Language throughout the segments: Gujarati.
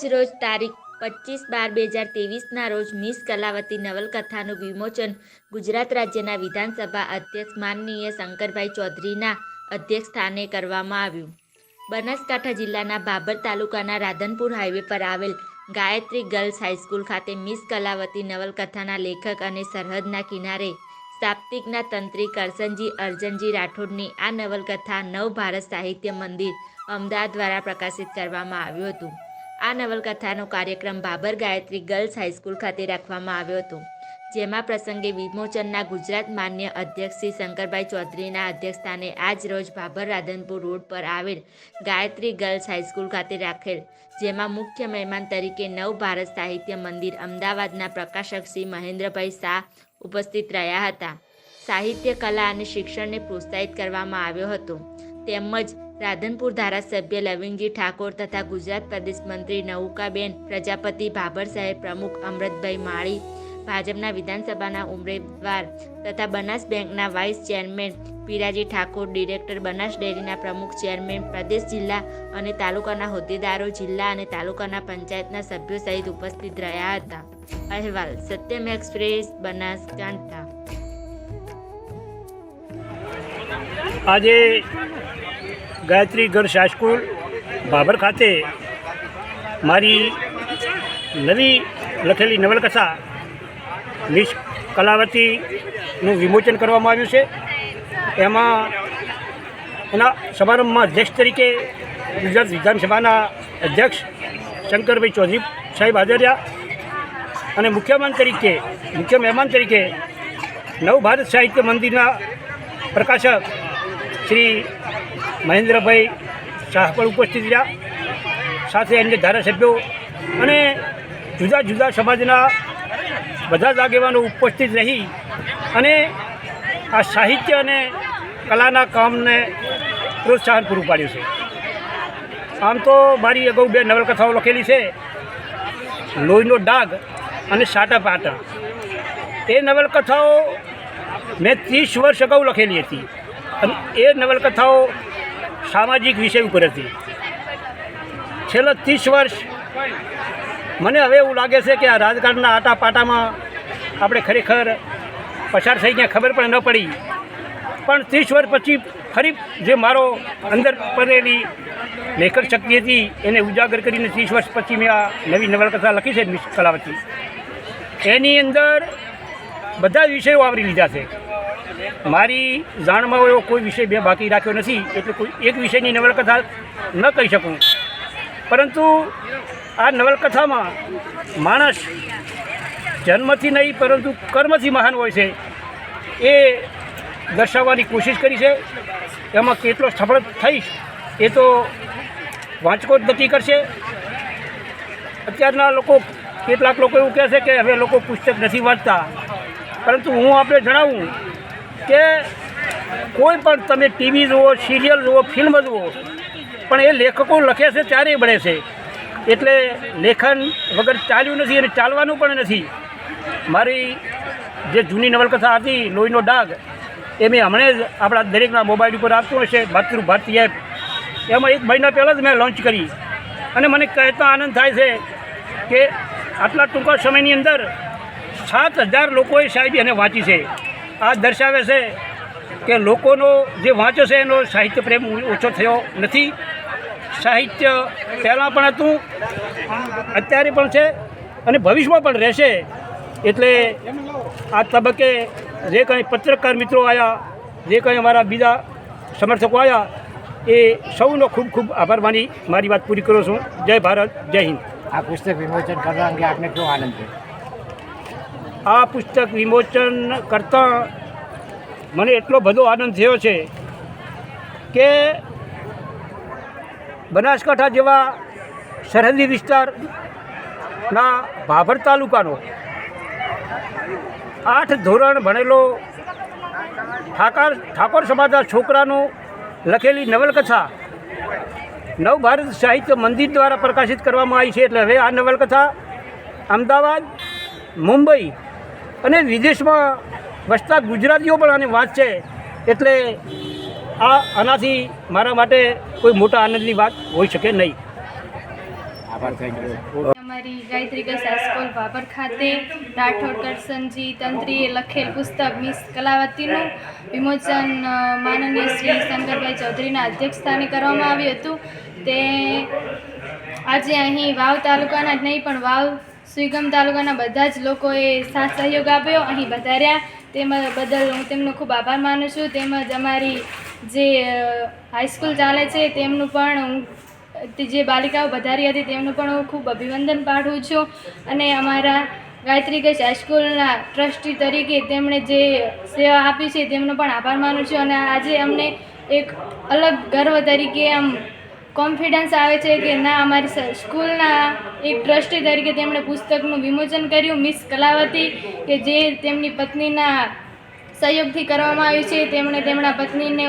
આજ રોજ તારીખ પચીસ બાર બે હજાર તેવીસના રોજ મિસ કલાવતી નવલકથાનું વિમોચન ગુજરાત રાજ્યના વિધાનસભા અધ્યક્ષ માનનીય શંકરભાઈ ચૌધરીના અધ્યક્ષ સ્થાને કરવામાં આવ્યું. બનાસકાંઠા જિલ્લાના બાબર તાલુકાના રાધનપુર હાઈવે પર આવેલ ગાયત્રી ગર્લ્સ હાઈસ્કૂલ ખાતે મિસ કલાવતી નવલકથાના લેખક અને સરહદના કિનારે સાપ્તિકના તંત્રી કરસનજી અર્જનજી રાઠોડની આ નવલકથા નવ ભારત સાહિત્ય મંદિર અમદાવાદ દ્વારા પ્રકાશિત કરવામાં આવ્યું હતું. આ નવલકથાનો કાર્યક્રમ બાબર ગાયત્રી ગર્લ્સ હાઈસ્કૂલ ખાતે રાખવામાં આવ્યો હતો, જેમાં પ્રસંગે વિમોચનના ગુજરાત માન્ય અધ્યક્ષ શ્રી શંકરભાઈ ચૌધરીના અધ્યક્ષસ્થાને આજ રોજ બાબર રાધનપુર રોડ પર આવેલ ગાયત્રી ગર્લ્સ હાઈસ્કૂલ ખાતે રાખેલ, જેમાં મુખ્ય મહેમાન તરીકે નવ ભારત સાહિત્ય મંદિર અમદાવાદના પ્રકાશક શ્રી મહેન્દ્રભાઈ શાહ ઉપસ્થિત રહ્યા હતા. સાહિત્ય, કલા અને શિક્ષણને પ્રોત્સાહિત કરવામાં આવ્યો હતો. તેમજ રાધનપુર ધારાસભ્ય લવિંગજી ઠાકોર તથા ગુજરાત પ્રદેશ મંત્રી નૌકાબેન પ્રજાપતિ ભાભર સાહેબ પ્રમુખ અમૃતભાઈ માળી, ભાજપના વિધાનસભાના ઉમેદવાર તથા બનાસ બેંકના vice chairman Piraji Thakor, director Banas ડેરીના પ્રમુખ ચેરમેન પ્રદેશ જિલ્લા અને તાલુકાના હોદ્દેદારો જિલ્લા અને તાલુકાના પંચાયતના સભ્યો સહિત ઉપસ્થિત રહ્યા હતા. અહેવાલ, સત્યમ એક્સપ્રેસ બનાસકાંઠા આજે ગાયત્રી ગર્લ્સ હાઈસ્કૂલ બાબર ખાતે મારી નવી લખેલી નવલકથા મિસ કલાવતીનું વિમોચન કરવામાં આવ્યું છે. એમાં એના સમારંભમાં અધ્યક્ષ તરીકે ગુજરાત વિધાનસભાના અધ્યક્ષ શંકરભાઈ ચૌધરી સાહેબ હાજર અને મુખ્ય તરીકે, મુખ્ય મહેમાન તરીકે નવ ભારત સાહિત્ય મંદિરના પ્રકાશક શ્રી મહેન્દ્રભાઈ શાહ પણ ઉપસ્થિત રહ્યા. સાથે અન્ય ધારાસભ્યો અને જુદા જુદા સમાજના બધા જ આગેવાનો ઉપસ્થિત રહી અને આ સાહિત્ય અને કલાના કામને પ્રોત્સાહન પૂરું પાડ્યું છે. આમ તો મારી અગાઉ બે નવલકથાઓ લખેલી છે. લોહીનો ડાઘ અને સાટા પાટા. એ નવલકથાઓ મેં ત્રીસ વર્ષ અગાઉ લખેલી હતી. અને એ નવલકથાઓ સામાજિક વિષય ઉપર હતી. છેલ્લા ત્રીસ વર્ષ મને હવે એવું લાગે છે કે આ રાજકારણના આટા પાટામાં આપણે ખરેખર પસાર થઈ ગયા, ખબર પણ ન પડી. પણ ત્રીસ વર્ષ પછી ફરી જે મારો અંદર પડેલી લેખક શક્તિ હતી, એને ઉજાગર કરીને ત્રીસ વર્ષ પછી મેં આ નવી નવલકથા લખી છે મિસ કલાવતી. એની અંદર બધા જ વિષયો આવરી લીધા છે. મારી જાણમાં એવો કોઈ વિષય મેં બાકી રાખ્યો નથી, એટલે કોઈ એક વિષયની નવલકથા ન કહી શકું. પરંતુ આ નવલકથામાં માણસ જન્મથી નહીં, પરંતુ કર્મથી મહાન હોય છે. એ દર્શાવવાની કોશિશ કરી છે. એમાં કેટલો સફળ થઈશ, એ તો વાંચકો જ નક્કી કરશે. અત્યારના લોકો, કેટલાક લોકો એવું કહે છે કે હવે લોકો પુસ્તક નથી વાંચતા. પરંતુ હું આપણે જણાવું કે કોઈ પણ તમે ટીવી જુઓ સિરિયલ જુઓ ફિલ્મ જુઓ, પણ એ લેખકો લખે છે ત્યારે બને છે. એટલે લેખન વગર ચાલ્યું નથી અને ચાલવાનું પણ નથી. મારી જે જૂની નવલકથા હતી, લોહીનો ડાઘ, એ મેં હમણાં જ આપણા દરેકના મોબાઈલ ઉપર આપતું હશે માતૃ ભારતી એપ. એમાં એક મહિના પહેલાં જ મેં લોન્ચ કરી. અને મને કહેતા આનંદ થાય છે કે આટલા ટૂંકા સમયની અંદર સાત હજાર લોકોએ સાહેબ એને વાંચી છે. આ દર્શાવે છે કે લોકોનો જે વાંચો છે એનો સાહિત્ય પ્રેમ ઓછો થયો નથી. સાહિત્ય પહેલાં પણ હતું, અત્યારે પણ છે અને ભવિષ્યમાં પણ રહેશે. એટલે આ તબક્કે જે કંઈ પત્રકાર મિત્રો આવ્યા જે કંઈ અમારા બીજા સમર્થકો આવ્યા એ સૌનો ખૂબ ખૂબ આભાર માની, મારી વાત પૂરી કરું છું. જય ભારત, જય હિન્દ. આ પુસ્તક વિમોચન કરવા અંગે આપને કેવો આનંદ છે? આ પુસ્તક વિમોચન કરતાં મને એટલો બધો આનંદ થયો છે કે બનાસકાંઠા જેવા સરહદી વિસ્તારના ભાભર તાલુકાનો આઠ ધોરણ ભણેલો ઠાકર ઠાકોર સમાજના છોકરાનું લખેલી નવલકથા નવભારત સાહિત્ય મંદિર દ્વારા પ્રકાશિત કરવામાં આવી છે. એટલે હવે આ નવલકથા અમદાવાદ, મુંબઈ અને વિદેશમાં વસતા ગુજરાતીઓ પણ આની વાત છે. એટલે આ આનાથી મારા માટે કોઈ મોટા આનંદની વાત હોઈ શકે નહીં. આભાર થેન્ક યુ અમારી ગાયત્રી ગસા સ્કૂલ બાબર ખાતે રાઠોડ કરસનજી તંત્રીએ લખેલ પુસ્તક મિસ કલાવતીનું વિમોચન માનનીય શ્રી શંકરભાઈ ચૌધરીના અધ્યક્ષસ્થાને કરવામાં આવ્યું હતું. તે આજે અહીં વાવ તાલુકાના જ નહીં પણ વાવ સુઈગમ તાલુકાના બધા જ લોકોએ સાથ સહયોગ આપ્યો. અહીં વધાર્યા તેમજ બદલ હું તેમનો ખૂબ આભાર માનું છું. તેમજ અમારી જે હાઈસ્કૂલ ચાલે છે, તેમનું પણ હું જે બાલિકાઓ વધારી હતી, તેમનું પણ હું ખૂબ અભિનંદન પાઠવું છું. અને અમારા ગાયત્રી ગેસ હાઈસ્કૂલના ટ્રસ્ટી તરીકે તેમણે જે સેવા આપી છે, તેમનો પણ આભાર માનું છું. અને આજે અમને એક અલગ ગર્વ તરીકે આમ કોન્ફિડન્સ આવે છે કે ના, અમારી સ્કૂલના એક ટ્રસ્ટી તરીકે તેમણે પુસ્તકનું વિમોચન કર્યું. મિસ કલાવતી, કે જે તેમની પત્નીના સહયોગથી કરવામાં આવ્યું છે, તેમણે તેમના પત્નીને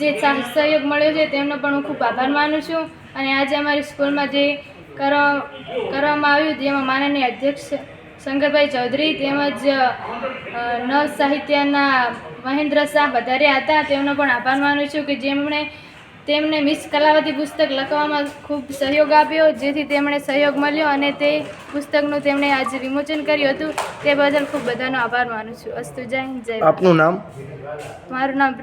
જે સહયોગ મળ્યો છે, તેમનો પણ હું ખૂબ આભાર માનું છું. અને આજે અમારી સ્કૂલમાં જે કરવા કરવામાં આવ્યું, જેમાં માનનીય અધ્યક્ષ શંકરભાઈ ચૌધરી તેમજ નવ સાહિત્યના મહેન્દ્ર શાહ વધારે હતા, તેમનો પણ આભાર માનું છું કે જેમણે તેમને મિસ કલાવતી પુસ્તક લખવામાં ખૂબ સહયોગ આપ્યો જેથી તેમણે સહયોગ મળ્યો અને તે પુસ્તકનું તેમણે આજે વિમોચન કર્યું હતું. તે બદલ ખૂબ બધાનો આભાર માનું છું. અસ્તુ જય હિન્દ જય આપનું નામ? મારું નામ